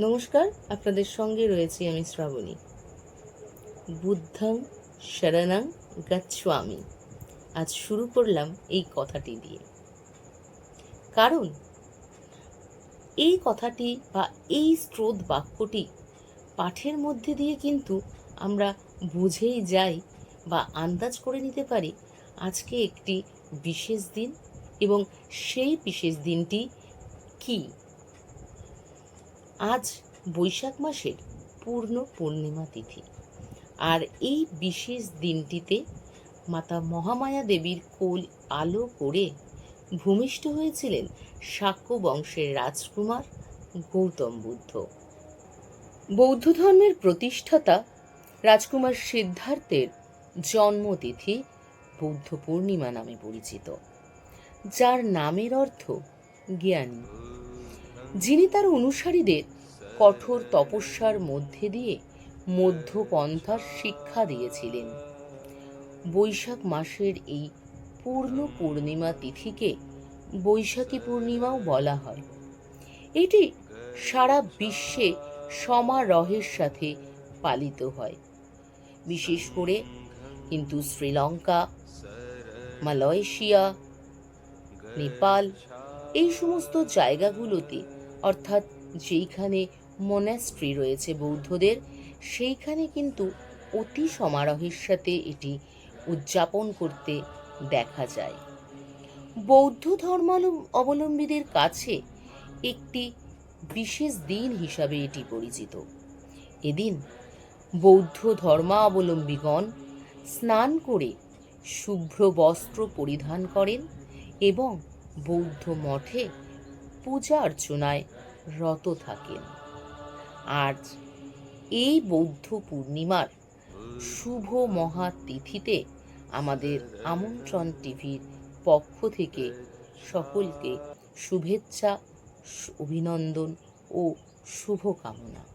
নমস্কার, আপনাদের সঙ্গে রয়েছি আমি শ্রাবণী। বুদ্ধং শরণং গচ্ছামি। আজ শুরু করলাম এই কথাটি দিয়ে। কারণ, এই কথাটি বা এই স্রোত বাক্যটি পাঠের মধ্যে দিয়ে কিন্তু আমরা বুঝেই যাই বা আন্দাজ করে নিতে পারি আজকে একটি বিশেষ দিন এবং সেই বিশেষ দিনটি কী? আজ বৈশাখ মাসের পূর্ণ পূর্ণিমা তিথি। আর এই বিশেষ দিনটিতে মাতা মহামায়া দেবীর কোল আলো করে ভূমিষ্ঠ হয়েছিলেন শাক্য বংশের রাজকুমার গৌতম বুদ্ধ। বৌদ্ধ ধর্মের প্রতিষ্ঠাতা রাজকুমার সিদ্ধার্থের জন্মতিথি বৌদ্ধ পূর্ণিমা নামে পরিচিত, যার নামের অর্থ জ্ঞানী। যিনি তার অনুসারীদের কঠোর তপস্যার মধ্যে দিয়ে মধ্যপন্থার শিক্ষা দিয়েছিলেন। বৈশাখ মাসের এই পূর্ণ পূর্ণিমা তিথিকে বৈশাখী পূর্ণিমাও বলা হয়। এটি সারা বিশ্বে সমারোহের সাথে পালিত হয়। বিশেষ করে কিন্তু শ্রীলঙ্কা, মালয়েশিয়া, নেপাল এই সমস্ত জায়গাগুলোতে অর্থাৎ যেইখানে মোনাস্ট্রি রয়েছে বৌদ্ধদের, সেইখানে কিন্তু অতি সমারোহের সাথে এটি উদযাপন করতে দেখা যায়। বৌদ্ধ ধর্মালম- অবলম্বীদের কাছে একটি বিশেষ দিন হিসাবে এটি পরিচিত। এদিন বৌদ্ধ ধর্মাবলম্বীগণ স্নান করে শুভ্র বস্ত্র পরিধান করেন এবং বৌদ্ধ মঠে পূজা অর্চনায় রত থাকেন। আজ এই বৌদ্ধ পূর্ণিমার শুভ মহা তিথিতে আমাদের আমন্ত্রণ টিভির পক্ষ থেকে সকলকে শুভেচ্ছা, অভিনন্দন ও শুভকামনা।